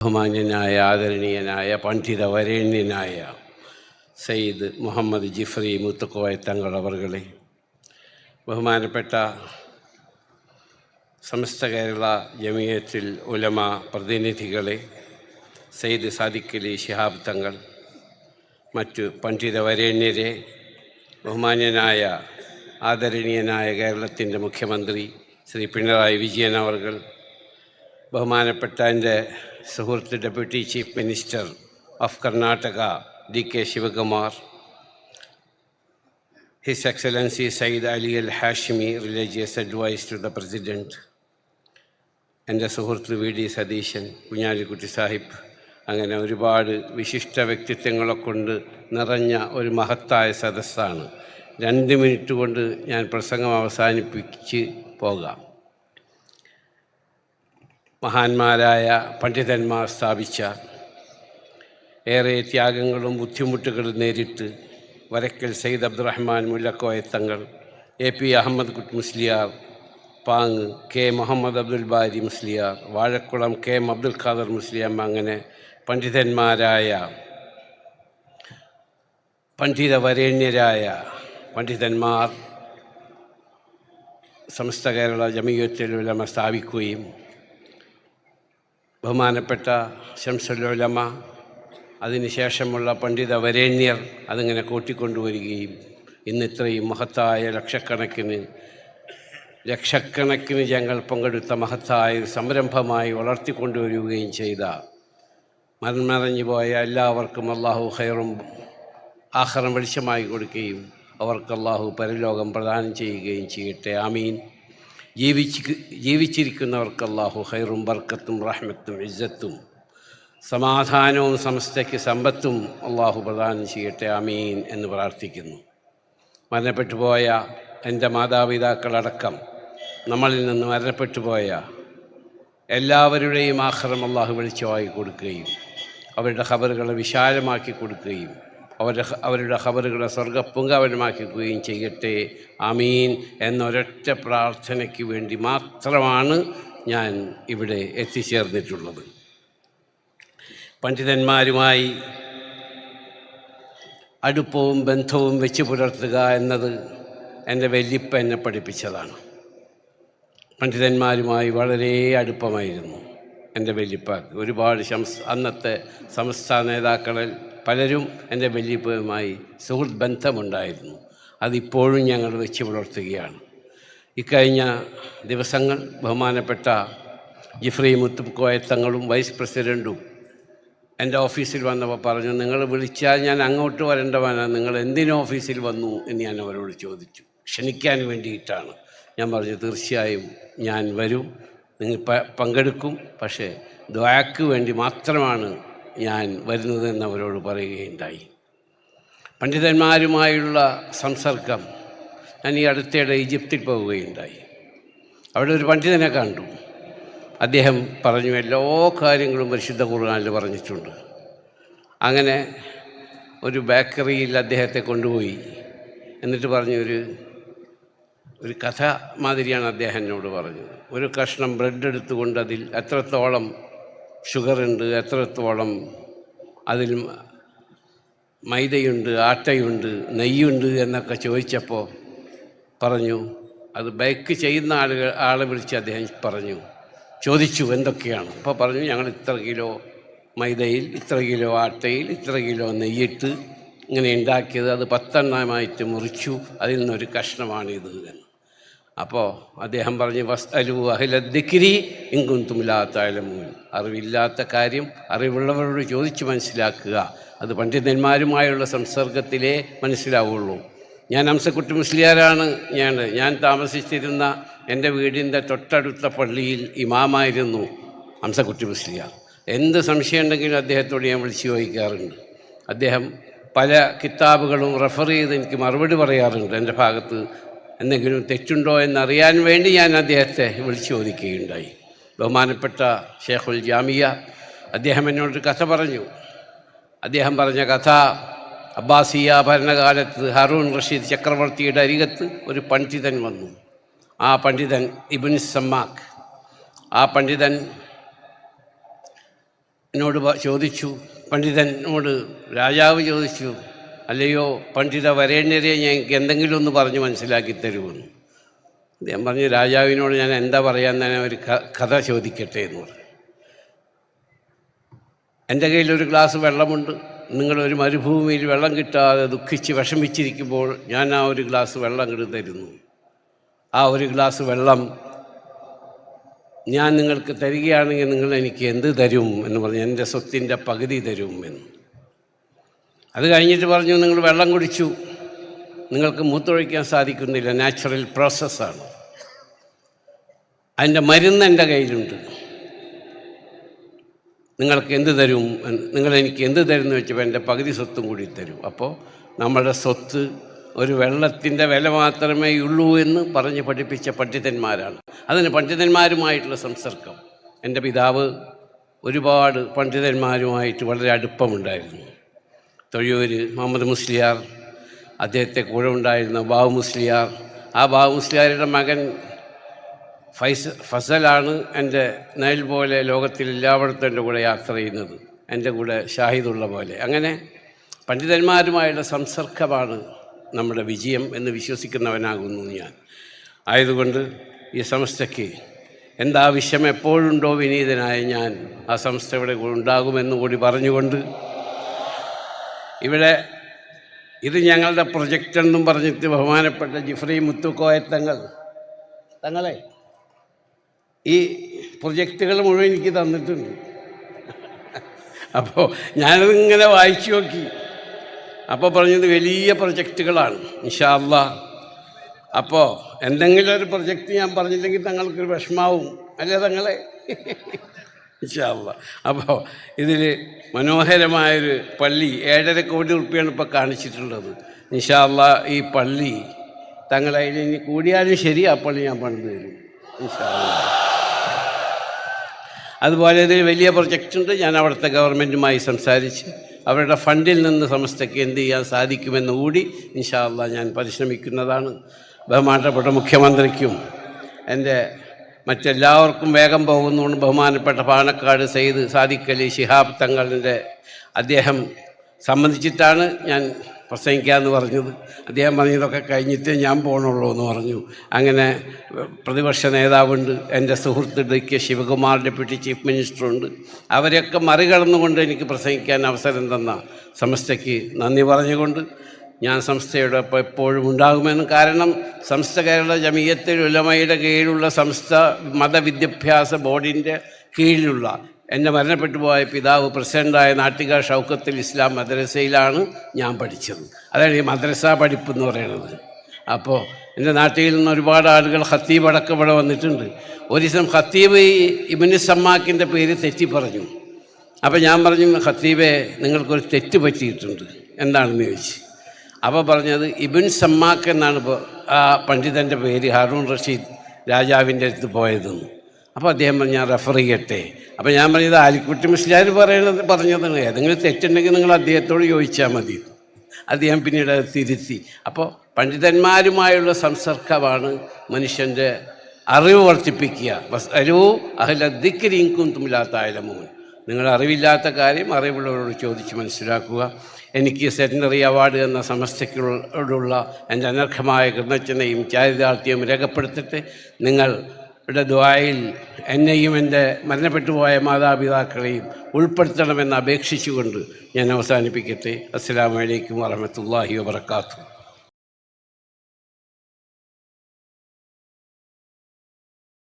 ബഹുമാന്യനായ ആദരണീയനായ പണ്ഡിത വരേണ്യനായ സയ്യിദ് മുഹമ്മദ് ജിഫ്രി മുത്തുക്കോയ തങ്ങൾ അവർകളെ ബഹുമാനപ്പെട്ട സമസ്ത കേരള ജമിയത്തിൽ ഉലമ പ്രതിനിധികളെ സയ്യിദ് സാദിഖലി ശിഹാബ് തങ്ങൾ മറ്റു പണ്ഡിത വരേണ്യരെ ബഹുമാന്യനായ ആദരണീയനായ കേരളത്തിന്റെ മുഖ്യമന്ത്രി ശ്രീ പിണറായി വിജയൻ അവർ ബഹുമാനപ്പെട്ട എന്റെ സുഹൃത്ത് deputy chief minister of Karnataka D K Shivakumar his excellency Syed Ali Al Hashmi religious advise to the president എന്റെ സുഹൃത്ത് വി ഡി സതീശൻ കുഞ്ഞാലിക്കുട്ടി സാഹിബ് അങ്ങനെ ഒരുപാട് വിശിഷ്ട വ്യക്തിത്വങ്ങളെ കൊണ്ട് നിറഞ്ഞ ഒരു മഹത്തായ സദസ്സാണ്. രണ്ട് മിനിറ്റ് കൊണ്ട് ഞാൻ പ്രസംഗം അവസാനിപ്പിച്ച് പോകാം. മഹാന്മാരായ പണ്ഡിതന്മാർ സ്ഥാപിച്ച ഏറെ ത്യാഗങ്ങളും ബുദ്ധിമുട്ടുകളും നേരിട്ട് വരക്കൽ സയ്യിദ് അബ്ദുറഹ്മാൻ മുല്ലക്കോയ തങ്ങൾ A P Ahmed Kut Musliyar Pang K Muhammad Abdul Bari Musliyar Vazhakkulam K M Abdul Khader Musliyar അങ്ങനെ പണ്ഡിതന്മാരായ പണ്ഡിതവരേണ്യരായ പണ്ഡിതന്മാർ സമസ്ത കേരള ജമീയത്തിൽ ഉലമ സ്ഥാപിക്കുകയും ബഹുമാനപ്പെട്ട ശംസുലുലമ അതിനുശേഷമുള്ള പണ്ഡിത വരേണ്യർ അതിങ്ങനെ കൂട്ടിക്കൊണ്ടുവരികയും ഇന്ന് ഇത്രയും മഹത്തായ ലക്ഷക്കണക്കിന് ലക്ഷക്കണക്കിന് ഞങ്ങൾ പങ്കെടുത്ത മഹത്തായ സംരംഭമായി വളർത്തിക്കൊണ്ടുവരികയും ചെയ്ത മൺമറഞ്ഞു പോയ എല്ലാവർക്കും അള്ളാഹു ഹൈറും ആഹ്റം വെളിച്ചമായി കൊടുക്കുകയും അവർക്ക് അള്ളാഹു പരലോകം പ്രദാനം ചെയ്യുകയും ചെയ്യട്ടെ. ആമീൻ. ജീവിച്ച് ജീവിച്ചിരിക്കുന്നവർക്ക് അള്ളാഹു ഹൈറും ബർക്കത്തും റഹ്മത്തും ഇജ്ജത്തും സമാധാനവും സമസ്തയ്ക്ക് സമ്പത്തും അള്ളാഹു പ്രദാനം ചെയ്യട്ടെ അമീൻ എന്ന് പ്രാർത്ഥിക്കുന്നു. മരണപ്പെട്ടു പോയ എന്റെ മാതാപിതാക്കളടക്കം നമ്മളിൽ നിന്ന് മരണപ്പെട്ടു പോയ എല്ലാവരുടെയും ആഹ്റം അള്ളാഹു വെളിച്ചമായി കൊടുക്കുകയും അവരുടെ ഖബറുകളെ വിശാലമാക്കി കൊടുക്കുകയും അവരുടെ അവരുടെ ഖബറുകളെ സ്വർഗപ്പുങ്കവനമാക്കുകയും ചെയ്യട്ടെ. അമീൻ എന്നൊരൊറ്റ പ്രാർത്ഥനയ്ക്ക് വേണ്ടി മാത്രമാണ് ഞാൻ ഇവിടെ എത്തിച്ചേർന്നിട്ടുള്ളത്. പണ്ഡിതന്മാരുമായി അടുപ്പവും ബന്ധവും വെച്ച് പുലർത്തുക എന്നത് എന്റെ വല്യപ്പ എന്നെ പഠിപ്പിച്ചതാണ്. പണ്ഡിതന്മാരുമായി വളരെ അടുപ്പമായിരുന്നു എന്റെ വല്യപ്പാക്ക്. ഒരുപാട് ശംസ് അന്നത്തെ സംസ്ഥാന നേതാക്കളിൽ പലരും എന്റെ വല്യപ്പയുമായി സുഹൃത്ത് ബന്ധമുണ്ടായിരുന്നു. അതിപ്പോഴും ഞങ്ങൾ വെച്ച് പുലർത്തുകയാണ്. ഇക്കഴിഞ്ഞ ദിവസങ്ങൾ ബഹുമാനപ്പെട്ട ജിഫ്രി മുത്തുക്കോയത്തങ്ങളും വൈസ് പ്രസിഡന്റും എന്റെ ഓഫീസിൽ വന്നപ്പോൾ പറഞ്ഞു നിങ്ങൾ വിളിച്ചാൽ ഞാൻ അങ്ങോട്ട് വരേണ്ടവനാണ് നിങ്ങൾ എന്തിനു ഓഫീസിൽ വന്നു? എന്ന് ഞാൻ അവരോട് ചോദിച്ചു. ക്ഷണിക്കാൻ വേണ്ടിയിട്ടാണ്. ഞാൻ പറഞ്ഞു തീർച്ചയായും ഞാൻ വരും. നിങ്ങൾ പങ്കെടുക്കും. പക്ഷേ ദ്വാക്ക് വേണ്ടി മാത്രമാണ് ഞാൻ വരുന്നതെന്ന് അവരോട് പറയുകയുണ്ടായി. പണ്ഡിതന്മാരുമായുള്ള സംസർഗം ഞാൻ ഈ അടുത്തിടെ ഈജിപ്തിൽ പോവുകയുണ്ടായി. അവിടെ ഒരു പണ്ഡിതനെ കണ്ടു. അദ്ദേഹം പറഞ്ഞു എല്ലാ കാര്യങ്ങളും പരിശുദ്ധ ഖുർആനിൽ പറഞ്ഞിട്ടുണ്ട്. അങ്ങനെ ഒരു ബേക്കറിയിൽ അദ്ദേഹത്തെ കൊണ്ടുപോയി. എന്നിട്ട് പറഞ്ഞു ഒരു ഒരു കഥ മാതിരിയാണ് അദ്ദേഹം എന്നോട് പറഞ്ഞത്. ഒരു കഷ്ണം ബ്രെഡ് എടുത്തുകൊണ്ട് അതിൽ എത്രത്തോളം ഷുഗറുണ്ട് എത്രത്തോളം അതിൽ മൈദയുണ്ട് ആട്ടയുണ്ട് നെയ്യുണ്ട് എന്നൊക്കെ ചോദിച്ചപ്പോൾ പറഞ്ഞു അത് ബൈക്ക് ചെയ്യുന്ന ആളുകൾ ആളെ വിളിച്ച് അദ്ദേഹം പറഞ്ഞു ചോദിച്ചു എന്തൊക്കെയാണ്? അപ്പോൾ പറഞ്ഞു ഞങ്ങൾ ഇത്ര കിലോ മൈദയിൽ ഇത്ര കിലോ ആട്ടയിൽ ഇത്ര കിലോ നെയ്യിട്ട് ഇങ്ങനെ ഉണ്ടാക്കിയത് അത് പത്തെണ്ണമായിട്ട് മുറിച്ചു അതിൽ നിന്നൊരു കഷ്ണമാണിത് എന്ന്. അപ്പോൾ അദ്ദേഹം പറഞ്ഞു വസ് അലു അഹിലദ്ദിക്കിരി ഇങ്കും തുമില്ലാത്തായാലും അറിവില്ലാത്ത കാര്യം അറിവുള്ളവരോട് ചോദിച്ച് മനസ്സിലാക്കുക. അത് പണ്ഡിതന്മാരുമായുള്ള സംസർഗത്തിലേ മനസ്സിലാവുള്ളൂ. ഞാൻ ഹംസക്കുട്ടി മുസ്ലിയാരാണ്. ഞാൻ ഞാൻ താമസിച്ചിരുന്ന എന്റെ വീടിന്റെ തൊട്ടടുത്ത പള്ളിയിൽ ഇമാമായിരുന്നു ഹംസക്കുട്ടി മുസ്ലിയാർ. എന്ത് സംശയമുണ്ടെങ്കിലും അദ്ദേഹത്തോട് ഞാൻ വിളിച്ചു ചോദിക്കാറുണ്ട്. അദ്ദേഹം പല കിതാബുകളും റെഫർ ചെയ്ത് എനിക്ക് മറുപടി പറയാറുണ്ട്. എന്റെ ഭാഗത്ത് എന്തെങ്കിലും തെറ്റുണ്ടോ എന്നറിയാൻ വേണ്ടി ഞാൻ അദ്ദേഹത്തെ വിളിച്ചു ചോദിക്കുകയുണ്ടായി ബഹുമാനപ്പെട്ട ഷേഖുൽ ജാമിയ അദ്ദേഹം എന്നോടൊരു കഥ പറഞ്ഞു. അദ്ദേഹം പറഞ്ഞ കഥ അബ്ബാസിയ ഭരണകാലത്ത് ഹറൂൺ റഷീദ് ചക്രവർത്തിയുടെ അരികത്ത് ഒരു പണ്ഡിതൻ വന്നു. ആ പണ്ഡിതൻ ഇബിൻ സമ്മാക് ആ പണ്ഡിതൻ എന്നോട് ചോദിച്ചു. പണ്ഡിതനോട് രാജാവ് ചോദിച്ചു. അല്ലയോ പണ്ഡിത വരേണ്യരെ ഞങ്ങൾക്ക് എന്തെങ്കിലും ഒന്ന് പറഞ്ഞ് മനസ്സിലാക്കി തരുമെന്ന് അദ്ദേഹം പറഞ്ഞു രാജാവിനോട് ഞാൻ എന്താ പറയാൻ തന്നെ ഒരു കഥ ചോദിക്കട്ടെ എന്ന് പറഞ്ഞു. എന്റെ കയ്യിൽ ഒരു ഗ്ലാസ് വെള്ളമുണ്ട്. നിങ്ങളൊരു മരുഭൂമിയിൽ വെള്ളം കിട്ടാതെ ദുഃഖിച്ച് വിഷമിച്ചിരിക്കുമ്പോൾ ഞാൻ ആ ഒരു ഗ്ലാസ് വെള്ളം കിട്ടു തരുന്നു. ആ ഒരു ഗ്ലാസ് വെള്ളം ഞാൻ നിങ്ങൾക്ക് തരികയാണെങ്കിൽ നിങ്ങൾ എനിക്ക് എന്ത് തരും എന്ന് പറഞ്ഞു. എന്റെ സ്വത്തിന്റെ പകുതി തരും എന്ന്. അത് കഴിഞ്ഞിട്ട് പറഞ്ഞു നിങ്ങൾ വെള്ളം കുടിച്ചു. നിങ്ങൾക്ക് മൂത്തൊഴിക്കാൻ സാധിക്കുന്നില്ല. നാച്ചുറൽ പ്രോസസ്സാണ് അതിന്റെ മരുന്ന് എന്റെ കയ്യിലുണ്ട്. നിങ്ങൾക്ക് എന്ത് തരും? നിങ്ങൾ എനിക്ക് എന്ത് തരും എന്ന് വെച്ചപ്പോൾ എന്റെ പകുതി സ്വത്തും കൂടി തരും. അപ്പോൾ നമ്മുടെ സ്വത്ത് ഒരു വെള്ളത്തിന്റെ വില മാത്രമേ ഉള്ളൂ എന്ന് പറഞ്ഞ് പഠിപ്പിച്ച പണ്ഡിതന്മാരാണ്. അതിന് പണ്ഡിതന്മാരുമായിട്ടുള്ള സംസർഗം. എന്റെ പിതാവ് ഒരുപാട് പണ്ഡിതന്മാരുമായിട്ട് വളരെ അടുപ്പമുണ്ടായിരുന്നു. തൊഴിയൂർ മുഹമ്മദ് മുസ്ലിയാർ അദ്ദേഹത്തെ കൂടെ ഉണ്ടായിരുന്ന ബാബു മുസ്ലിയാർ. ആ ബാബു മുസ്ലിയാരുടെ മകൻ ഫൈസ ഫസലാണ് എന്റെ നയൽ പോലെ ലോകത്തിൽ എല്ലായിടത്തും എന്റെ കൂടെ യാത്ര ചെയ്യുന്നത്. എന്റെ കൂടെ ഷാഹിദുള്ള പോലെ. അങ്ങനെ പണ്ഡിതന്മാരുമായുള്ള സംസർഗമാണ് നമ്മുടെ വിജയം എന്ന് വിശ്വസിക്കുന്നവനാകുന്നു ഞാൻ. ആയതുകൊണ്ട് ഈ സംസ്ഥയ്ക്ക് എന്താവശ്യം എപ്പോഴുണ്ടോ വിനീതനായ ഞാൻ ആ സംസ്ഥയുടെ ഇവിടെ ഉണ്ടാകുമെന്ന് കൂടി പറഞ്ഞുകൊണ്ട് ഇവിടെ ഇത് ഞങ്ങളുടെ പ്രൊജക്റ്റ് എന്നും പറഞ്ഞിട്ട് ബഹുമാനപ്പെട്ട ജിഫ്രി മുത്തുക്കോയത്തങ്ങൾ തങ്ങളെ ഈ പ്രൊജക്റ്റുകൾ മുഴുവൻ എനിക്ക് തന്നിട്ടുണ്ട്. അപ്പോൾ ഞാനതിങ്ങനെ വായിച്ചു നോക്കി. അപ്പോൾ പറഞ്ഞത് വലിയ പ്രൊജക്റ്റുകളാണ് ഇൻഷാല്ല അപ്പോൾ എന്തെങ്കിലും ഒരു പ്രൊജക്റ്റ് ഞാൻ പറഞ്ഞില്ലെങ്കിൽ തങ്ങൾക്കൊരു വിഷമാവും. അല്ലേ തങ്ങളെ? ഇൻഷാല്ല അപ്പോൾ ഇതിൽ മനോഹരമായൊരു പള്ളി ഏഴര കോടി റുപ്യാണ് ഇപ്പോൾ കാണിച്ചിട്ടുള്ളത്. ഇൻഷാല്ല ഈ പള്ളി തങ്ങളെ ഇനി കൂടിയാലും ശരി ആ പള്ളി ഞാൻ പണിത് തരും. ഇൻഷാല്ല അതുപോലെ ഇതിൽ വലിയ പ്രൊജക്റ്റ് ഉണ്ട്. ഞാൻ അവിടുത്തെ ഗവൺമെന്റുമായി സംസാരിച്ച് അവരുടെ ഫണ്ടിൽ നിന്ന് സമസ്തയ്ക്ക് എന്ത് ചെയ്യാൻ സാധിക്കുമെന്ന് കൂടി ഇൻഷാല്ല ഞാൻ പരിശ്രമിക്കുന്നതാണ്. ബഹുമാനപ്പെട്ട മുഖ്യമന്ത്രിക്കും എന്റെ മറ്റെല്ലാവർക്കും വേഗം പോകുന്നുകൊണ്ട് ബഹുമാനപ്പെട്ട പാണക്കാട് സെയ്ദ് സാദിഖലി ശിഹാബ് തങ്ങളുടെ അദ്ദേഹം സംബന്ധിച്ചിട്ടാണ് ഞാൻ പ്രസംഗിക്കാമെന്ന് പറഞ്ഞത്. അദ്ദേഹം പറഞ്ഞതൊക്കെ കഴിഞ്ഞിട്ട് ഞാൻ പോകണുള്ളൂ എന്ന് പറഞ്ഞു. അങ്ങനെ പ്രതിപക്ഷ നേതാവുണ്ട് എന്റെ സുഹൃത്ത് D K Shivakumar deputy chief മിനിസ്റ്ററുണ്ട്. അവരെയൊക്കെ മറികടന്നുകൊണ്ട് എനിക്ക് പ്രസംഗിക്കാൻ അവസരം തന്ന സമസ്തയ്ക്ക് നന്ദി പറഞ്ഞുകൊണ്ട് ഞാൻ സംസ്ഥയുടെ ഒപ്പം എപ്പോഴും ഉണ്ടാകുമെന്ന് കാരണം സംസ്ഥ കേരള ജമീയത്തിൽ ഉലമയുടെ കീഴിലുള്ള സംസ്ഥ മതവിദ്യാഭ്യാസ ബോർഡിന്റെ കീഴിലുള്ള എന്റെ മരണപ്പെട്ടു പോയ പിതാവ് പ്രസിഡന്റായ നാട്ടിക ഷൗക്കത്തിൽ ഇസ്ലാം മദ്രസയിലാണ് ഞാൻ പഠിച്ചത്. അതാണ് ഈ മദ്രസ പഠിപ്പ് എന്ന് പറയുന്നത്. അപ്പോൾ എന്റെ നാട്ടിൽ നിന്ന് ഒരുപാട് ആളുകൾ ഹത്തീബ് അടക്കം ഇവിടെ വന്നിട്ടുണ്ട്. ഒരു ദിവസം ഹത്തീബ് ഇബിന് സമ്മാക്കിന്റെ പേര് തെറ്റി പറഞ്ഞു. അപ്പോൾ ഞാൻ പറഞ്ഞു ഹത്തീബെ നിങ്ങൾക്കൊരു തെറ്റ് പറ്റിയിട്ടുണ്ട്. എന്താണെന്ന് ചോദിച്ചു? അപ്പോൾ പറഞ്ഞത് ഇബിൻ സമ്മാക്ക് എന്നാണ് ആ പണ്ഡിതന്റെ പേര് ഹാറൂൺ റഷീദ് രാജാവിന്റെ അടുത്ത് പോയതെന്ന്. അപ്പോൾ അദ്ദേഹം പറഞ്ഞു ഞാൻ റെഫർ ചെയ്യട്ടെ. അപ്പോൾ ഞാൻ പറഞ്ഞത് ആലിക്കുട്ടി മുസ്ലിയാർ പറയണത് പറഞ്ഞതാണ് ഏതെങ്കിലും തെറ്റുണ്ടെങ്കിൽ നിങ്ങൾ അദ്ദേഹത്തോട് ചോദിച്ചാൽ മതി. അദ്ദേഹം പിന്നീട് അത് തിരുത്തി. അപ്പോൾ പണ്ഡിതന്മാരുമായുള്ള സംസർഗമാണ് മനുഷ്യന്റെ അറിവ് വർദ്ധിപ്പിക്കുക. അറിവ് അരു അഹ്ലദിക്കരിങ്കും തുമില്ലാത്ത അയലമോൻ നിങ്ങൾ അറിവില്ലാത്ത കാര്യം അറിവുള്ളവരോട് ചോദിച്ച് മനസ്സിലാക്കുക. എനിക്ക് സെറ്റിനറി അവാർഡ് എന്ന സമസ്തയ്ക്കോടുള്ള എന്റെ അനർഹമായ കൃതജ്ഞതയും ചാരിതാർത്ഥ്യവും രേഖപ്പെടുത്തിട്ട് നിങ്ങളുടെ ദ്വായിൽ എന്നെയും എന്റെ മരണപ്പെട്ടു പോയ മാതാപിതാക്കളെയും ഉൾപ്പെടുത്തണമെന്ന് അപേക്ഷിച്ചുകൊണ്ട് ഞാൻ അവസാനിപ്പിക്കട്ടെ. അസ്സാം വലൈക്കും വാഹമത്തല്ലാഹി വാത്തു